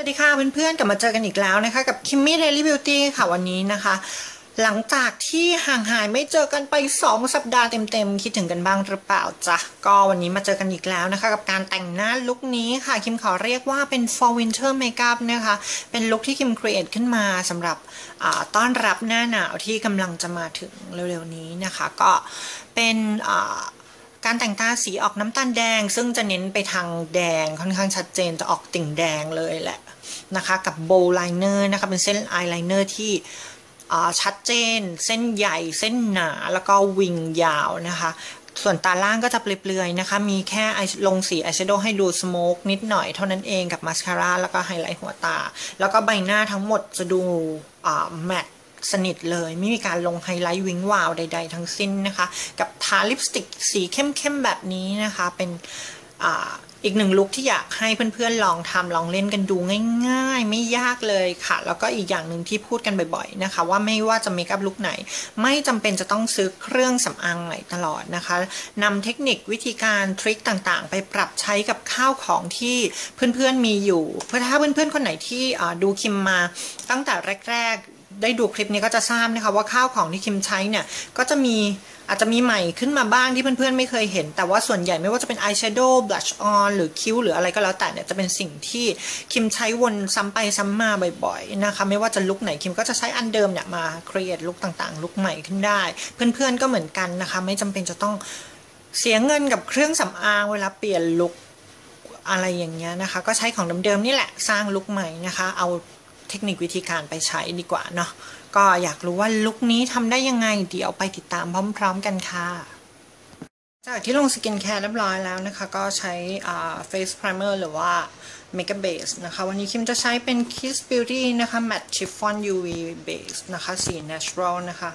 สวัสดีค่ะเพื่อนๆกลับมาเจอกันอีกแล้วนะคะ กับคิมมี่เดลี่บิวตี้ค่ะวันนี้นะคะ หลังจากที่ห่างหายไม่เจอกันไป 2 สัปดาห์เต็มๆ คิดถึงกันบ้างหรือเปล่าจ๊ะ ก็วันนี้มาเจอกันอีกแล้วนะคะ กับการแต่งหน้าลุคนี้ค่ะ คิมขอเรียกว่าเป็น fall winter makeup นะคะ เป็นลุคที่คิมครีเอทขึ้นมาสำหรับต้อนรับหน้าหนาวที่กำลังจะมาถึงเร็วๆนี้นะคะ ก็เป็น การแต่งตาสีออกน้ำตาลแดง ซึ่งจะเน้นไปทางแดงค่อนข้างชัดเจนจะออกติ่งแดงเลยแหละนะคะ กับโบว์ไลเนอร์นะคะเป็นเส้นอายไลเนอร์ที่ชัดเจน เส้นใหญ่ เส้นหนาแล้วก็วิงยาวนะคะ ส่วนตาล่างก็จะเปลือยๆนะคะ มีแค่ลงสีอายแชโดว์ให้ดูสโมกนิดหน่อยเท่านั้นเองกับมาสคาร่าแล้วก็ไฮไลท์หัวตา แล้วก็ใบหน้าทั้งหมดจะดูแมต สนิทเลย ไม่มีการลงไฮไลท์วิงวาวใด ๆ ทั้งสิ้นนะคะ กับทาลิปสติกสีเข้มๆแบบนี้นะคะ เป็นอีกหนึ่งลุคที่อยากให้เพื่อนๆลองทำลองเล่นกันดูง่าย ๆ ไม่ยากเลยค่ะ แล้วก็อีกอย่างหนึ่งที่พูดกันบ่อยๆนะคะ ว่าไม่ว่าจะเมคอัพลุคไหน ไม่จำเป็นจะต้องซื้อเครื่องสำอางใหม่ตลอดนะคะนำเทคนิควิธีการทริคต่างๆ ไปปรับใช้กับข้าวของที่เพื่อนๆมีอยู่ เพื่อถ้าเพื่อนๆคนไหนที่ดูคิมมาตั้งแต่แรกๆ ได้ดูคลิปนี้ก็จะทราบนะคะว่าข้าวของที่คิมใช้เนี่ยก็จะมีอาจจะมีใหม่ขึ้นมาบ้างที่เพื่อนๆไม่เคยเห็น แต่ว่าส่วนใหญ่ไม่ว่าจะเป็นอายแชโดว์บลัชออนหรือคิ้วหรืออะไรก็แล้วแต่เนี่ยจะเป็นสิ่งที่คิมใช้วนซ้ำไปซ้ำมาบ่อยๆนะคะไม่ว่าจะลุกไหนคิมก็จะใช้อันเดิมเนี่ยมาครีเอทลุกต่างๆ ลุกใหม่ขึ้นได้ เพื่อนๆก็เหมือนกันนะคะไม่จำเป็นจะต้องเสียเงินกับเครื่องสำอางเวลาเปลี่ยนลุกอะไรอย่างเงี้ยนะคะ ก็ใช้ของเดิมๆนี่แหละสร้างลุกใหม่นะคะ เอา เทคนิควิธีการไปใช้ดีกว่าเนาะก็อยากรู้ว่าลุคนี้ทำได้ยังไงเดี๋ยวไปติดตามพร้อม ๆ กันค่ะจากที่ลงสกินแคร์เรียบร้อยแล้วนะคะ ก็ใช้เฟสพร primer หรือว่า Makeup Base นะคะ วันนี้คิมจะใช้เป็น Kiss Beauty นะคะ Matte Chiffon UV Base นะคะสี Natural นะคะ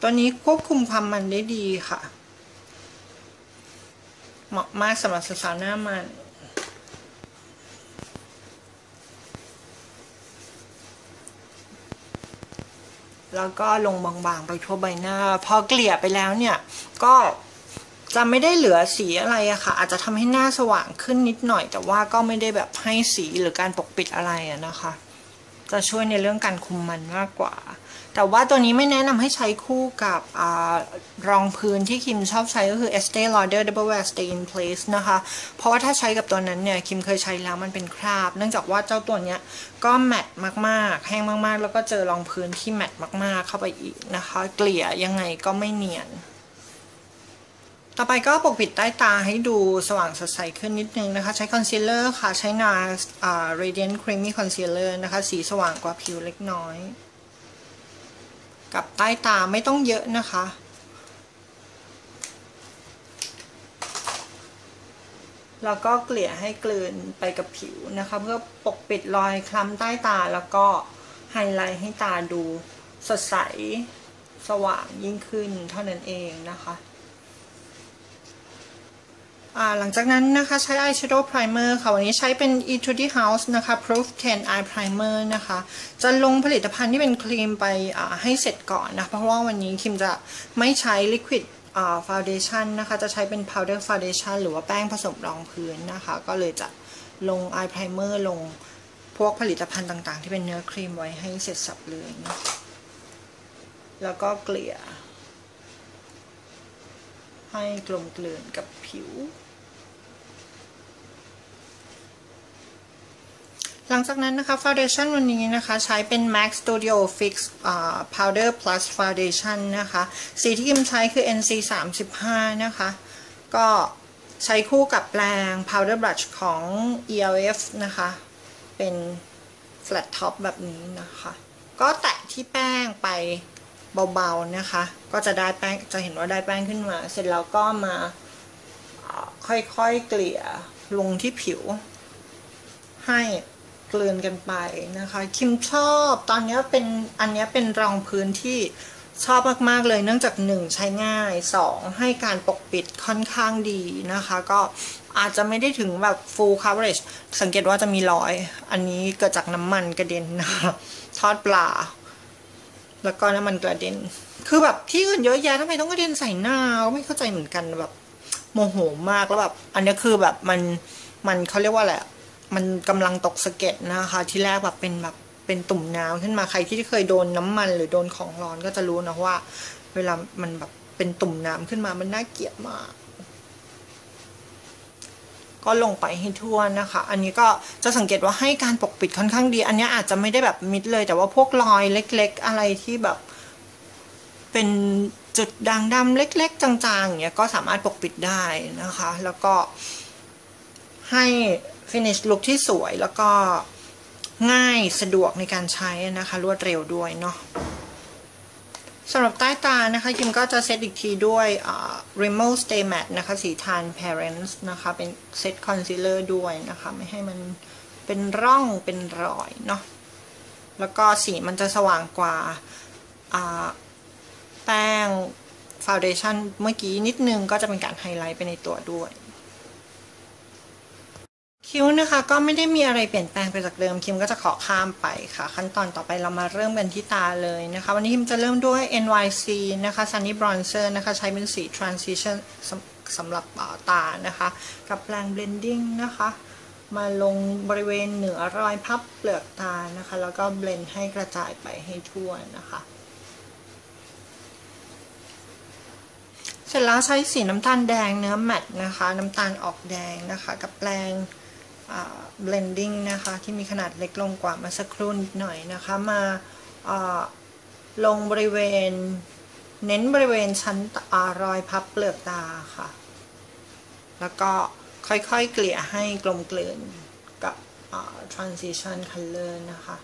ตัวนี้ควบคุมความมันได้ดีค่ะ เหมาะมากสำหรับสาวๆหน้ามันแล้วก็ลงบางๆ ไปทั่วใบหน้า พอเกลี่ยไปแล้วเนี่ย ก็จะไม่ได้เหลือสีอะไรอะค่ะ อาจจะทำให้หน้าสว่างขึ้นนิดหน่อย แต่ว่าก็ไม่ได้แบบให้สีหรือการปกปิดอะไรอะนะคะ จะช่วยในเรื่องการคุมมันมากกว่า แต่ว่าตัวนี้ไม่แนะนำให้ใช้คู่กับอรองพื้นที่คิมชอบใช้ก็คือ Estee Lauder Double Wear Stay in Place นะคะ เพราะว่าถ้าใช้กับตัวนั้นเนี่ย คิมเคยใช้แล้วมันเป็นคราบ เนื่องจากว่าเจ้าตัวเนี้ยก็แมตมาก ๆ แห้งมาก ๆ แล้วก็เจอรองพื้นที่แมตมาก ๆ เข้าไปอีกนะคะ เกลี่ยยังไงก็ไม่เนียน ต่อไปก็ปกปิดใต้ตาให้ดูสว่างสดใสขึ้นนิดนึงนะคะ ใช้คอนซีลเลอร์ค่ะ ใช้ NARS Radiant Creamy Concealer นะคะ สีสว่างกว่าผิวเล็กน้อย กับใต้ตาไม่ต้องเยอะนะคะแล้วก็เกลี่ยให้กลืนไปกับผิวนะคะ เพื่อปกปิดรอยคล้ำใต้ตาแล้วก็ไฮไลท์ให้ตาดูสดใส สว่างยิ่งขึ้นเท่านั้นเองนะคะ หลังจากนั้นนะคะใช้ eyeshadow primer ค่ะ วันนี้ใช้เป็น Etude House นะคะ Proof 10 Eye Primer นะคะ จะลงผลิตภัณฑ์ที่เป็นครีมไปให้เสร็จก่อนนะ เพราะว่าวันนี้คิมจะไม่ใช้ liquid foundation นะคะ จะใช้เป็น powder foundation หรือว่าแป้งผสมรองพื้นนะคะ ก็เลยจะลง eye primer ลงพวกผลิตภัณฑ์ต่างๆ ที่เป็นเนื้อครีมไว้ให้เสร็จสับเลยนะแล้วก็เกลี่ยให้กลมกลืนกับผิว หลังจากนั้นนะคะ foundation วันนี้นะคะ ใช้เป็น MAC Studio Fix Powder Plus Foundation นะคะ สีที่กิมใช้คือ NC 35นะคะ ก็ใช้คู่กับแปรง Powder Brush ของ ELF นะคะ เป็น flat top แบบนี้นะคะ ก็แตะที่แป้งไปเบาๆนะคะ ก็จะได้แป้ง จะเห็นว่าได้แป้งขึ้นมา เสร็จแล้วก็มาค่อยๆเกลี่ยลงที่ผิวให้ กลืนกันไปนะคะ คิมชอบตอนนี้เป็นอันนี้เป็นรองพื้นที่ชอบมาก ๆ เลยเนื่องจากหนึ่งใช้ง่ายสองให้การปกปิดค่อนข้างดีนะคะ ก็อาจจะไม่ได้ถึงแบบ full coverage สังเกตว่าจะมีรอย อันนี้เกิดจากน้ำมันกระเด็นนะคะทอดปลา แล้วก็น้ำมันกระเด็น คือแบบที่อื่นเยอะแยะทำไมต้องกระเด็นใส่หน้าก็ไม่เข้าใจเหมือนกันแบบโมโหมากแล้วแบบ อันนี้คือแบบมันมันเขาเรียกว่าอะไร มันกำลังตกสะเก็ดนะคะ ที่แรกแบบเป็นแบบเป็นตุ่มน้ำขึ้นมาใครที่เคยโดนน้ำมัน หรือโดนของร้อนก็จะรู้นะว่า เวลามันแบบเป็นตุ่มน้ำขึ้นมามันน่าเกลียดมากก็ลงไปให้ทั่วนะคะ อันนี้ก็จะสังเกตว่าให้การปกปิดค่อนข้างดี อันนี้อาจจะไม่ได้แบบมิดเลย แต่ว่าพวกรอยเล็ก ๆ อะไรที่แบบ เป็นจุดด่างดำเล็ก ๆ จางๆอย่างเงี้ยก็สามารถปกปิดได้นะคะ แล้วก็ให้ finish look ที่สวยแล้วก็ง่ายสะดวกในการใช้นะคะ รวดเร็วด้วยเนาะสำหรับใต้ตานะคะคิมก็จะเซตอีกทีด้วย Rimmel Stay Matte นะคะ สีทาน Parents นะคะ เป็นเซตคอนซีลเลอร์ด้วยนะคะ ไม่ให้มันเป็นร่องเป็นรอยเนาะแล้วก็สีมันจะสว่างกว่าแป้งฟาวเดชั่นเมื่อกี้นิดนึงก็จะเป็นการไฮไลท์ไปในตัวด้วย คิ้วนะคะก็ไม่ได้มีอะไรเปลี่ยนแปลงไปจากเดิมคิมก็จะขอข้ามไปค่ะ ขั้นตอนต่อไปเรามาเริ่มกันที่ตาเลยนะคะ วันนี้คิมจะเริ่มด้วย NYC นะคะ Sunny Bronzer นะคะ ใช้เป็นสี Transition สำหรับตานะคะ กับแปรง blending นะคะ มาลงบริเวณเหนือรอยพับเปลือกตานะคะ แล้วก็เบลนให้กระจายไปให้ทั่วนะคะเสร็จแล้วใช้สีน้ำตาลแดงเนื้อแมตนะคะ น้ำตาลออกแดงนะคะ กับแปรง blending นะคะ ที่มีขนาดเล็กลงกว่ามาสักครู่นิดหน่อยนะคะ มาลงบริเวณ เน้นบริเวณชั้นรอยพับเปลือกตาค่ะ แล้วก็ค่อยๆเกลี่ยให้กลมกลืนกับ transition color นะคะ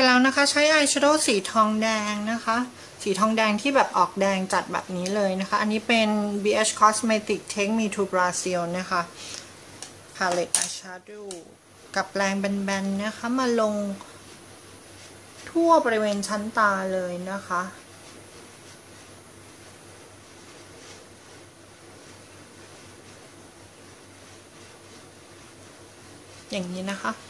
ร็จแล้วนะคะ ใช้อายแชโดว์สีทองแดงนะคะ สีทองแดงที่แบบออกแดงจัดแบบนี้เลยนะคะ อันนี้เป็น BH Cosmetic Take Me to Brazil นะคะ Palette Eyeshadow กับแรงแบนๆนะคะมาลงทั่วบริเวณชั้นตาเลยนะคะอย่างนี้นะคะ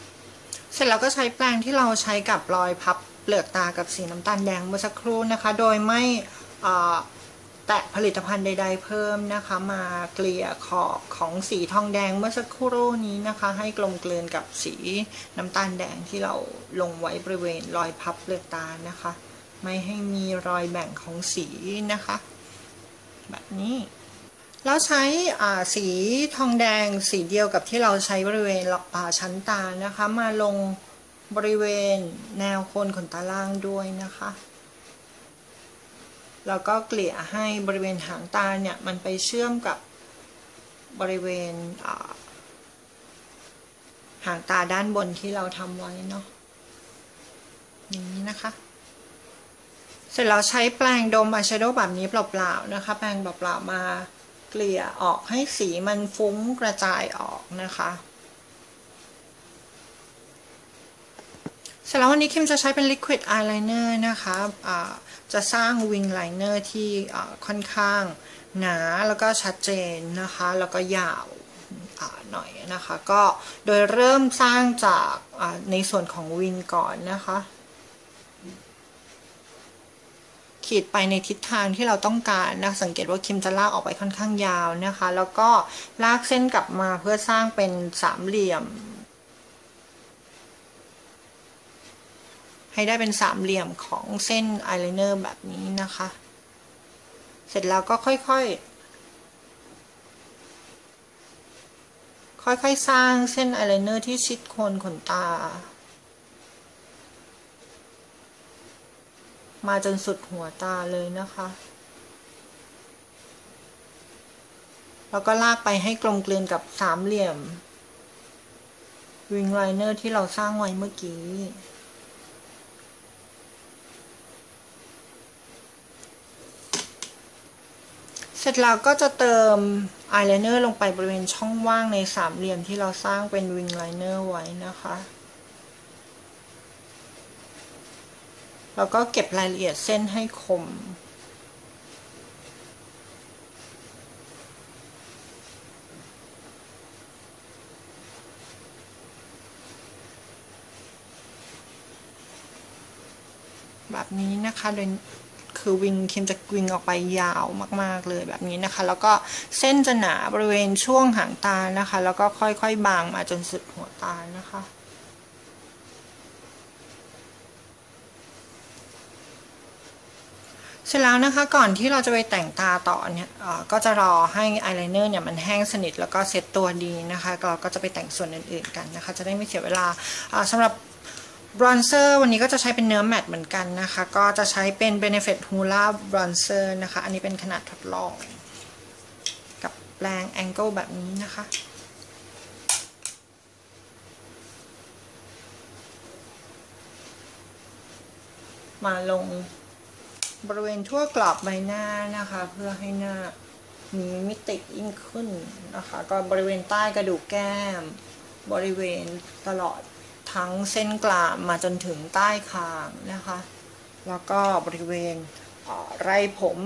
ร็จแล้วก็ใช้แปรงที่เราใช้กับรอยพับเปลือกตากับสีน้ำตาลแดงเมื่อสักครู่นะคะ โดยไม่แตะผลิตภัณฑ์ใด ๆ เพิ่มนะคะ มาเกลี่ยขอบของสีทองแดงเมื่อสักครู่นี้นะคะ ให้กลมกลืนกับสีน้ำตาลแดงที่เราลงไว้บริเวณรอยพับเปลือกตานะคะ ไม่ให้มีรอยแบ่งของสีนะคะ แบบนี้ แล้วใช้สีทองแดงสีเดียวกับที่เราใช้บริเวณชั้นตานะคะ มาลงบริเวณแนวโคนขนตาล่างด้วยนะคะ แล้วก็เกลี่ยให้บริเวณหางตาเนี่ย มันไปเชื่อมกับบริเวณหางตาด้านบนที่เราทำไว้เนาะอย่างนี้นะคะ เสร็จแล้วใช้แปรงดมอายแชโดว์แบบนี้เปล่าๆนะคะ แปรงเปล่าๆมา เกลี่ยออกให้สีมันฟุ้งกระจายออกนะคะเสร็จแล้ววันนี้คิมจะใช้เป็น liquid eyeliner นะคะะจะสร้างวิงไลเนอร์ที่ค่อนข้างหนาแล้วก็ชัดเจนนะคะ แล้วก็ยาวหน่อยนะคะ ก็โดยเริ่มสร้างจากในส่วนของวิงก่อนนะคะ ขีดไปในทิศทางที่เราต้องการนะสังเกตว่าคิมจะลากออกไปค่อนข้างยาวนะคะ แล้วก็ลากเส้นกลับมาเพื่อสร้างเป็นสามเหลี่ยม ให้ได้เป็นสามเหลี่ยมของเส้นอายไลเนอร์แบบนี้นะคะ เสร็จแล้วก็ค่อยๆค่อยๆ สร้างเส้นอายไลเนอร์ที่ชิดโคนขนตา มาจนสุดหัวตาเลยนะคะ แล้วก็ลากไปให้กลมกลืนกับสามเหลี่ยมวิงไลเนอร์ที่เราสร้างไว้เมื่อกี้เสร็จแล้วก็จะเติมอายไลเนอร์ลงไปบริเวณช่องว่างในสามเหลี่ยมที่เราสร้างเป็นวิงไลเนอร์ไว้นะคะ แล้วก็เก็บรายละเอียดเส้นให้คม แบบนี้นะคะโดยคือวิงเคนจะวิงออกไปยาวมาก ๆ เลยแบบนี้นะคะ แล้วก็เส้นจะหนาบริเวณช่วงหางตานะคะ แล้วก็ค่อย ๆ บางมาจนสุดหัวตานะคะ สร็จแล้วนะคะก่อนที่เราจะไปแต่งตาต่อเนี่ยก็จะรอให้อายไลเนอร์เนี่ยมันแห้งสนิทแล้วก็เซ็ตตัวดีนะคะเราก็จะไปแต่งส่วนอื่นๆกันนะคะ จะได้ไม่เสียเวลาสำหรับบรอนเซอร์วันนี้ก็จะใช้เป็นเนื้อแมตต์เหมือนกันนะคะ ก็จะใช้เป็น Benefit Hoola Bronzer นะคะ อันนี้เป็นขนาดทดลอง กับแปลง Angle แบบนี้นะคะมาลง บริเวณทั่วกรอบใบหน้านะคะ เพื่อให้หน้ามีมิติยิ่งขึ้นนะคะ ก็บริเวณใต้กระดูกแก้ม บริเวณตลอดทั้งเส้นกลางมาจนถึงใต้คางนะคะ แล้วก็บริเวณไรผม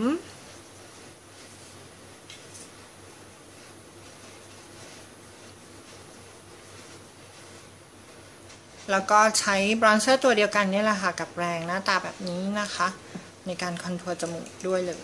แล้วก็ใช้บรอนเซอร์ตัวเดียวกันนี่แหละค่ะ กับแรงหน้าตาแบบนี้นะคะ ในการคอนทัวร์จมูกด้วยเลย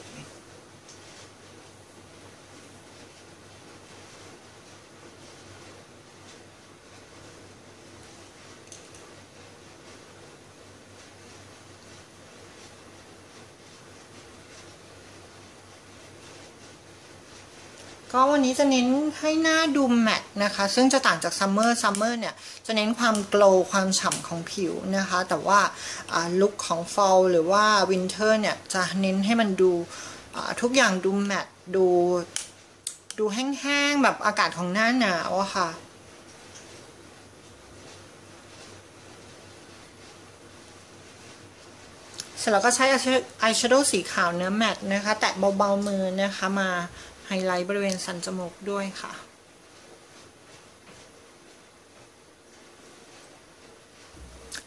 ก็วันนี้จะเน้นให้หน้าดูแมตนะคะ ซึ่งจะต่างจากซัมเมอร์ซัมเมอร์เนี่ย จะเน้นความโกลความฉ่ำของผิวนะคะ แต่ว่าลุคของฟอลหรือว่าวินเทอร์เนี่ย จะเน้นให้มันดูทุกอย่างดูแมตดู ดูแห้งๆ แบบอากาศของหน้าหนาวอะค่ะเสร็จแล้วก็ใช้อายแชโดว์สีขาวเนื้อแมตนะคะ แตะเบาๆมือนะคะมา ฮไลท์บริเวณสันจมูกด้วยค่ะ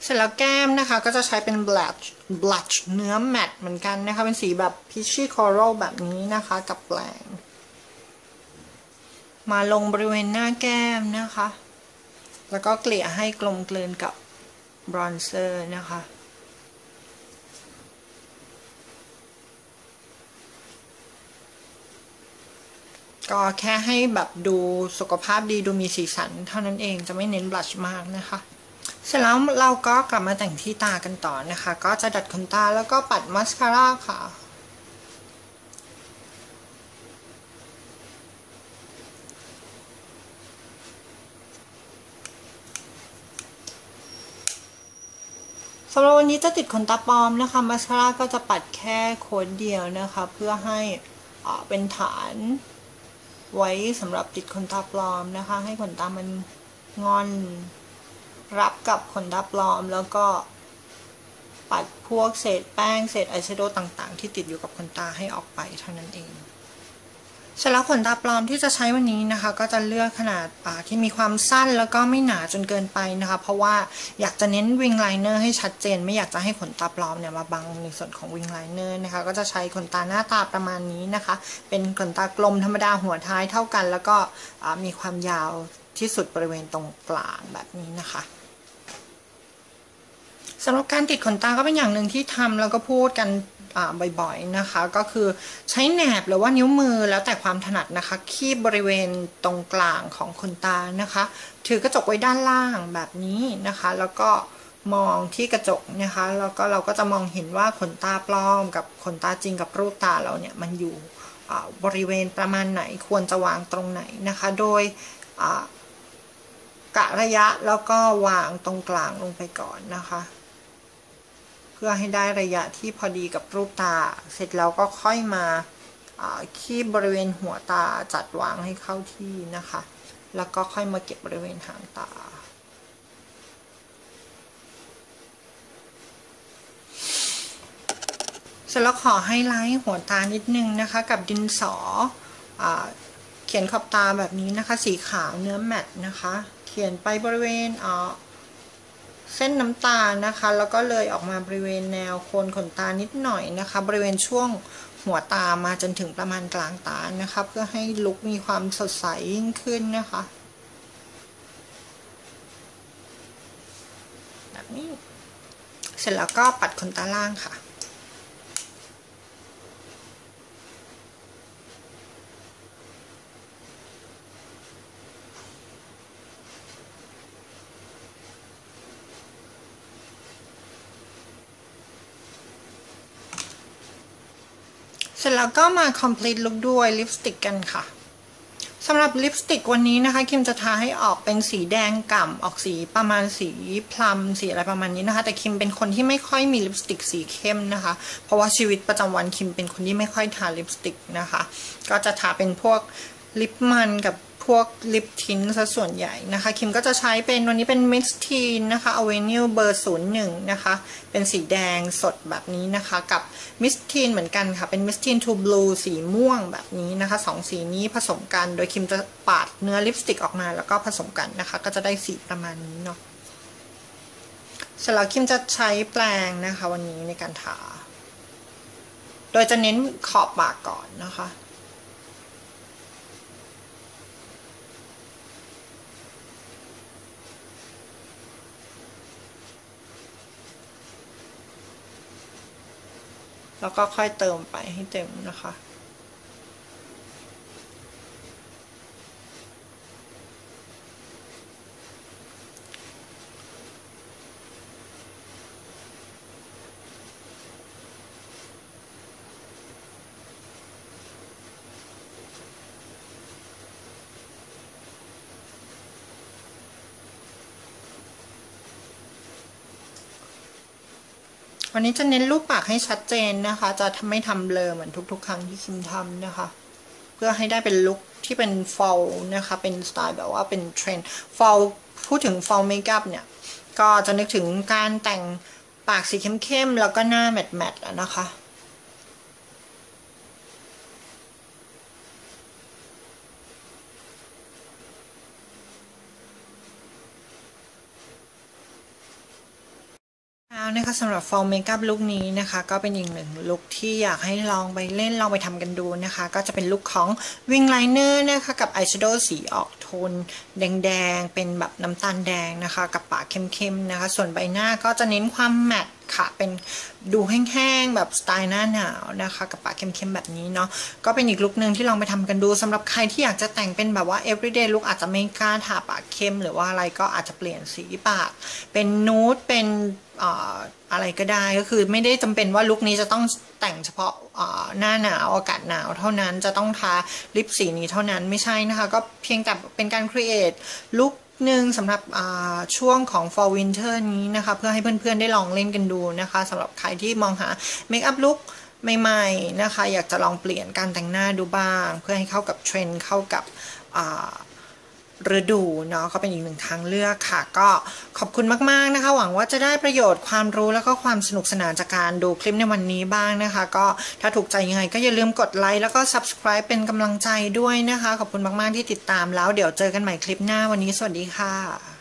เสร็จแล้วแก้มนะคะก็จะใช้เป็น blush blush เนื้อแมตต์เหมือนกันนะคะ เป็นสีแบบ peachy coral แบบนี้นะคะกับแปลง มาลงบริเวณหน้าแก้มนะคะ แล้วก็เกลี่ยให้กลมกลืนกับบรอนเซอร์นะคะ ก็แค่ให้แบบดูสุขภาพดีดูมีสีสัน เท่านั้นเองจะไม่เน้นบลัชมากนะคะ เสร็จแล้วเราก็กลับมาแต่งที่ตากันต่อนะคะ ก็จะดัดขนตาแล้วก็ปัดมัสคาร่าค่ะสำหรับวันนี้จะติดขนตาปลอมนะคะมัสคาร่าก็จะปัดแค่โคนเดียวนะคะ เพื่อให้เป็นฐาน ไว้สำหรับติดขนตาปลอมนะคะ ให้ขนตามันงอน รับกับขนตาปลอมแล้วก็ปัดพวกเศษแป้งเศษอายแชโดว์ต่างๆ ที่ติดอยู่กับขนตาให้ออกไปเท่านั้นเอง เสร็จแล้วขนตาปลอมที่จะใช้วันนี้นะคะ ก็จะเลือกขนาดาที่มีความสั้นแล้วก็ไม่หนาจนเกินไปนะคะ เพราะว่าอยากจะเน้นวิงไลเนอร์ให้ชัดเจน ไม่อยากจะให้ขนตาปลอมเนี่ยมาบังในส่วนของวิงไลเนอร์นะคะ ก็จะใช้ขนตาหน้าตาประมาณนี้นะคะ เป็นขนตากลมธรรมดาหัวท้ายเท่ากัน แล้วก็มีความยาวที่สุดบริเวณตรงกลางแบบนี้นะคะสำหรับการติดขนตาก็เป็นอย่างหนึ่งที่ทำแล้วก็พูดกัน บ่อยๆนะคะ ก็คือใช้แหนบหรือว่านิ้วมือแล้วแต่ความถนัดนะคะ คีบบริเวณตรงกลางของขนตานะคะ ถือกระจกไว้ด้านล่างแบบนี้นะคะ แล้วก็มองที่กระจกนะคะแล้วก็เราก็จะมองเห็นว่าขนตาปลอม กับขนตาจริงกับรูปตาเราเนี่ยมันอยู่บริเวณประมาณไหนควรจะวางตรงไหนนะคะ โดยกะระยะแล้วก็วางตรงกลางลงไปก่อนนะคะ พื่อให้ได้ระยะที่พอดีกับรูปตา เสร็จแล้วก็ค่อยมาคีบบริเวณหัวตาจัดวางให้เข้าที่นะคะ แล้วก็ค่อยมาเก็บบริเวณหางตา เสร็จแล้วขอให้ไลท์หัวตานิดนึงนะคะ กับดินสออเขียนขอบตาแบบนี้นะคะ สีขาวเนื้อแมตนะคะ เขียนไปบริเวณ เส้นน้ำตาลนะคะ แล้วก็เลยออกมาบริเวณแนวโคนขนตานิดหน่อยนะคะ บริเวณช่วงหัวตามาจนถึงประมาณกลางตานะคะ เพื่อให้ลุกมีความสดใสยิ่งขึ้นนะคะ แบบนี้ เสร็จแล้วก็ปัดขนตาล่างค่ะ สร็จแล้วก็มา complete look ด้วยลิปสติกกันค่ะสำหรับลิปสติกวันนี้นะคะคิมจะทาให้ออกเป็นสีแดงก่ำออกสีประมาณสีพลัมสีอะไรประมาณนี้นะคะ แต่คิมเป็นคนที่ไม่ค่อยมีลิปสติกสีเข้มนะคะ เพราะว่าชีวิตประจำวันคิมเป็นคนที่ไม่ค่อยทาลิปสติกนะคะ ก็จะทาเป็นพวกลิปมันกับ พวกลิปทินซะส่วนใหญ่นะคะ คิมก็จะใช้เป็นวันนี้เป็นมิสทีนนะคะอเวนิวเบอร์ศูนย์หนึ่งนะคะ เป็นสีแดงสดแบบนี้นะคะ กับมิสทีนเหมือนกันค่ะ เป็นมิสทีนทูบลูสีม่วงแบบนี้นะคะสองสีนี้ผสมกัน โดยคิมจะปาดเนื้อลิปสติกออกมาแล้วก็ผสมกันนะคะ ก็จะได้สีประมาณนี้เนาะเสร็จแล้วคิมจะใช้แปรงนะคะ วันนี้ในการทา โดยจะเน้นขอบปากก่อนนะคะ แล้วก็ค่อยเติมไปให้เต็มนะคะ วันนี้จะเน้นรูปปากให้ชัดเจนนะคะ จะไม่ทำเบลอเหมือนทุก ๆ ครั้งที่คิมทำนะคะ เพื่อให้ได้เป็นลุคที่เป็นฟอลนะคะ เป็นสไตล์แบบว่าเป็นเทรนด์ฟอลพูดถึงฟอลเมคอัพเนี่ย ก็จะนึกถึงการแต่งปากสีเข้มๆ แล้วก็หน้าแมตต์ๆนะคะ นะคะสำหรับ fall makeup ลุคนี้นะคะ ก็เป็นอีกหนึ่งลุคที่อยากให้ลองไปเล่นลองไปทำกันดูนะคะ ก็จะเป็นลุคของ wing liner นะคะ กับ eyeshadow สีออกโทนแดงๆ เป็นแบบน้ำตาลแดงนะคะ กับปากเข้มๆนะคะ ส่วนใบหน้าก็จะเน้นความแมตค่ะเป็นดูแห้งๆแบบสไตล์หน้าหนาวนะคะ กับปากเข้มๆแบบนี้เนาะก็เป็นอีกลุคหนึ่งที่ลองไปทำกันดูสำหรับใครที่อยากจะแต่งเป็นแบบว่า everyday look อาจจะไม่กล้าทาปากเข้ม หรือว่าอะไรก็อาจจะเปลี่ยนสีปาก เป็นนูดเป็น อะไรก็ได้ก็คือไม่ได้จำเป็นว่าลุคนี้จะต้องแต่งเฉพาะหน้าหนาวอากาศหนาวเท่านั้นจะต้องทาลิปสีนี้เท่านั้นไม่ใช่นะคะ ก็เพียงแต่เป็นการ create ลุคหนึ่งสำหรับช่วงของ fall winter นี้นะคะ เพื่อให้เพื่อนๆได้ลองเล่นกันดูนะคะสำหรับใครที่มองหา make up look ใหม่ๆนะคะ อยากจะลองเปลี่ยนการแต่งหน้าดูบ้าง เพื่อให้เข้ากับเทรนด์เข้ากับ ฤดูเนาะก็เป็นอีกหนึ่งทางเลือกค่ะ ก็ขอบคุณมากๆนะคะ หวังว่าจะได้ประโยชน์ความรู้แล้วก็ความสนุกสนานจากการดูคลิปในวันนี้บ้างนะคะ ก็ถ้าถูกใจยังไงก็อย่าลืมกดไลค์แล้วก็ subscribe เป็นกำลังใจด้วยนะคะ ขอบคุณมากๆที่ติดตามแล้วเดี๋ยวเจอกันใหม่คลิปหน้าวันนี้สวัสดีค่ะ